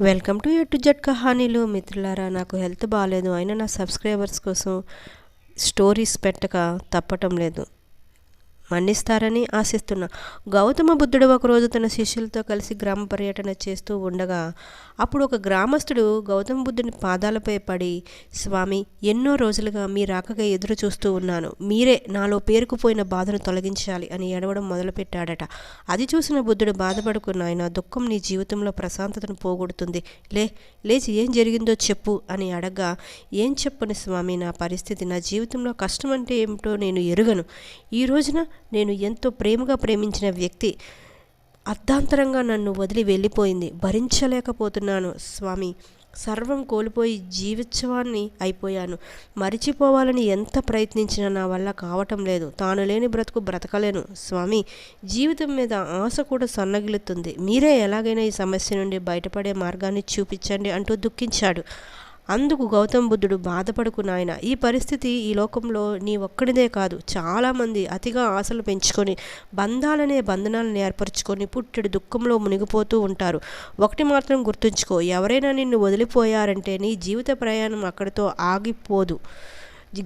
Welcome to ఎటు జట్ కహానీలు. మిత్రులారా నాకు హెల్త్ బాగాలేదు అయినా నా సబ్స్క్రైబర్స్ కోసం స్టోరీస్ పెట్టక తప్పటం లేదు. మన్నిస్తారని ఆశిస్తున్నా. గౌతమ బుద్ధుడు ఒకరోజు తన శిష్యులతో కలిసి గ్రామ పర్యటన చేస్తూ ఉండగా అప్పుడు ఒక గ్రామస్తుడు గౌతమ బుద్ధుని పాదాలపై పడి స్వామి ఎన్నో రోజులుగా మీ రాకగా ఎదురు చూస్తూ ఉన్నాను. మీరే నాలో పేరుకుపోయిన బాధను తొలగించాలి అని ఏడవడం మొదలుపెట్టాడట. అది చూసిన బుద్ధుడు బాధపడుకున్న ఆయన దుఃఖం నీ జీవితంలో ప్రశాంతతను పోగొడుతుంది. లే లేచి ఏం జరిగిందో చెప్పు అని అడగ్గా ఏం చెప్పని స్వామి నా పరిస్థితి నా జీవితంలో కష్టం అంటే ఏమిటో నేను ఎరుగను. ఈ రోజున నేను ఎంతో ప్రేమగా ప్రేమించిన వ్యక్తి అర్ధాంతరంగా నన్ను వదిలి వెళ్ళిపోయింది. భరించలేకపోతున్నాను స్వామి. సర్వం కోల్పోయి జీవిత్సవాన్ని అయిపోయాను. మరిచిపోవాలని ఎంత ప్రయత్నించినా నా వల్ల కావటం లేదు. తాను లేని బ్రతుకు బ్రతకలేను స్వామి. జీవితం మీద ఆశ కూడా సన్నగిలుతుంది మీరే ఎలాగైనా ఈ సమస్య నుండి బయటపడే మార్గాన్ని చూపించండి అంటూ దుఃఖించాడు. అందుకు గౌతమ బుద్ధుడు బాధపడుకు నాయన ఈ పరిస్థితి ఈ లోకంలో నీ ఒక్కడిదే కాదు. చాలామంది అతిగా ఆశలు పెంచుకొని బంధాలనే బంధనాలను ఏర్పరచుకొని పుట్టెడు దుఃఖంలో మునిగిపోతూ ఉంటారు. ఒకటి మాత్రం గుర్తుంచుకో ఎవరైనా నిన్ను వదిలిపోయారంటే నీ జీవిత ప్రయాణం అక్కడితో ఆగిపోదు.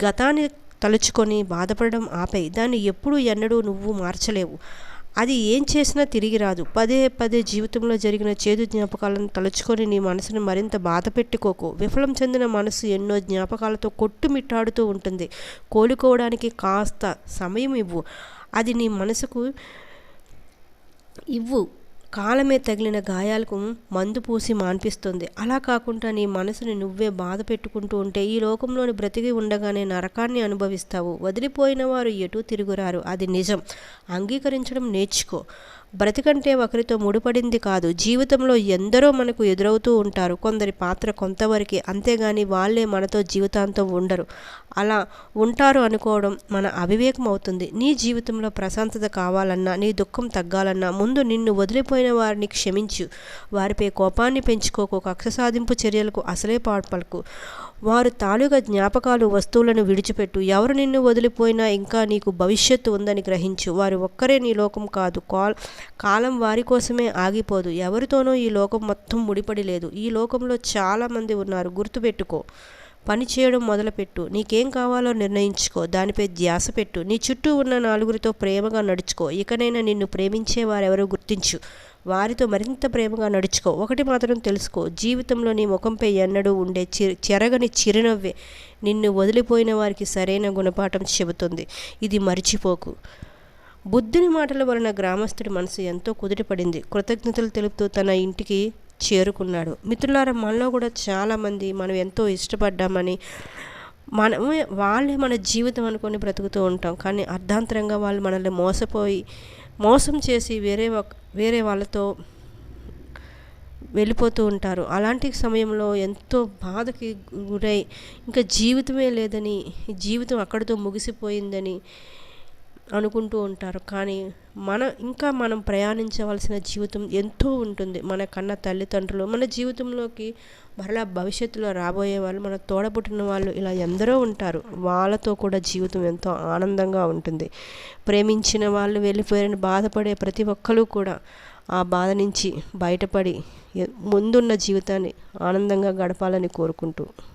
గతాన్ని తలుచుకొని బాధపడడం ఆపై దాన్ని ఎప్పుడూ ఎన్నడూ నువ్వు మార్చలేవు. అది ఏం చేసినా తిరిగి రాదు. పదే పదే జీవితంలో జరిగిన చేదు జ్ఞాపకాలను తలుచుకొని నీ మనసును మరింత బాధ పెట్టుకోకు. విఫలం చెందిన మనసు ఎన్నో జ్ఞాపకాలతో కొట్టుమిట్టాడుతూ ఉంటుంది. కోలుకోవడానికి కాస్త సమయం ఇవ్వు. అది నీ మనసుకు ఇవ్వు. కాలమే తగిలిన గాయాలకు మందు పూసి మాన్పిస్తుంది. అలా కాకుండా నీ మనసుని నువ్వే బాధ పెట్టుకుంటూ ఉంటే ఈ లోకంలోని బ్రతికి ఉండగానే నరకాన్ని అనుభవిస్తావు. వదిలిపోయిన వారు ఎటూ తిరుగురారు. అది నిజం. అంగీకరించడం నేర్చుకో. బ్రతికంటే ఒకరితో ముడిపడింది కాదు. జీవితంలో ఎందరో మనకు ఎదురవుతూ ఉంటారు. కొందరి పాత్ర కొంతవరకు. అంతేగాని వాళ్ళే మనతో జీవితాంతం ఉండరు. అలా ఉంటారు అనుకోవడం మన అవివేకం అవుతుంది. నీ జీవితంలో ప్రశాంతత కావాలన్నా నీ దుఃఖం తగ్గాలన్నా ముందు నిన్ను వదిలిపోయి వదిలిపోయిన వారిని క్షమించు. వారిపై కోపాన్ని పెంచుకోకు. కక్ష సాధింపు చర్యలకు అసలే పాడ్పలకు వారు తాలూగా జ్ఞాపకాలు వస్తువులను విడిచిపెట్టు. ఎవరు నిన్ను వదిలిపోయినా ఇంకా నీకు భవిష్యత్తు ఉందని గ్రహించు. వారు ఒక్కరే నీ లోకం కాదు. కాల్ కాలం వారి కోసమే ఆగిపోదు. ఎవరితోనో ఈ లోకం మొత్తం ముడిపడి లేదు. ఈ లోకంలో చాలామంది ఉన్నారు. గుర్తుపెట్టుకో. పని చేయడం మొదలుపెట్టు. నీకేం కావాలో నిర్ణయించుకో. దానిపై ధ్యాస పెట్టు. నీ చుట్టూ ఉన్న నలుగురితో ప్రేమగా నడుచుకో. ఇకనైనా నిన్ను ప్రేమించే వారెవరో గుర్తించు. వారితో మరింత ప్రేమగా నడుచుకో. ఒకటి మాత్రం తెలుసుకో. జీవితంలో నీ ముఖంపై ఎన్నడూ ఉండే చి చెరగని చిరునవ్వే నిన్ను వదిలిపోయిన వారికి సరైన గుణపాఠం చెబుతుంది. ఇది మరిచిపోకు. బుద్ధుని మాటల వలన గ్రామస్తుడి మనసు ఎంతో కుదుటపడింది. కృతజ్ఞతలు తెలుపుతూ తన ఇంటికి చేరుకున్నాడు. మిత్రులారా మనలో కూడా చాలామంది మనం ఎంతో ఇష్టపడ్డామని మనమే వాళ్ళే మన జీవితం అనుకొని బ్రతుకుతూ ఉంటాం. కానీ అర్ధాంతరంగా వాళ్ళు మనల్ని మోసపోయి మోసం చేసి వేరే వేరే వాళ్ళతో వెళ్ళిపోతూ ఉంటారు. అలాంటి సమయంలో ఎంతో బాధకి గురై ఇంకా జీవితమే లేదని జీవితం అక్కడితో ముగిసిపోయిందని అనుకుంటూ ఉంటారు. కానీ మన ఇంకా మనం ప్రయాణించవలసిన జీవితం ఎంతో ఉంటుంది. మన కన్న తల్లిదండ్రులు మన జీవితంలోకి మరలా భవిష్యత్తులో రాబోయే వాళ్ళు మన తోడబుట్టిన వాళ్ళు ఇలా ఎందరో ఉంటారు. వాళ్ళతో కూడా జీవితం ఎంతో ఆనందంగా ఉంటుంది. ప్రేమించిన వాళ్ళు వెళ్ళిపోయారని బాధపడే ప్రతి ఒక్కరు కూడా ఆ బాధ నుంచి బయటపడి ముందున్న జీవితాన్ని ఆనందంగా గడపాలని కోరుకుంటూ.